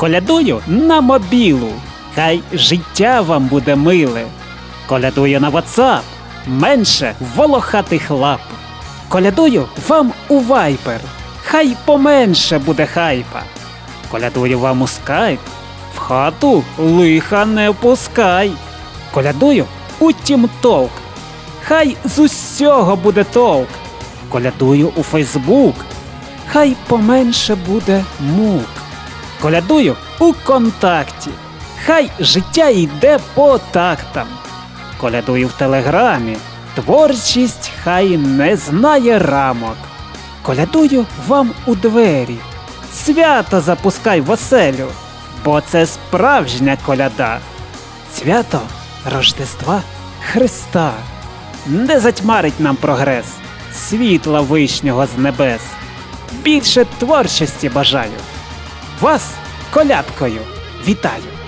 Колядую на мобілу, хай життя вам буде миле. Колядую на WhatsApp, менше волохатих лап. Колядую вам у Viber, хай поменше буде хайпа. Колядую вам у Skype, в хату лиха не пускай. Колядую у TeamTalk, хай з усього буде толк. Колядую у Фейсбук, хай поменше буде мук. Колядую у контакті, хай життя йде по тактам. Колядую в телеграмі, творчість хай не знає рамок. Колядую вам у двері, свято запускай в оселю, бо це справжня коляда. Свято Рождества Христа не затьмарить нам прогрес, світла вишнього з небес. Більше творчості бажаю. Вас колядкою вітаю!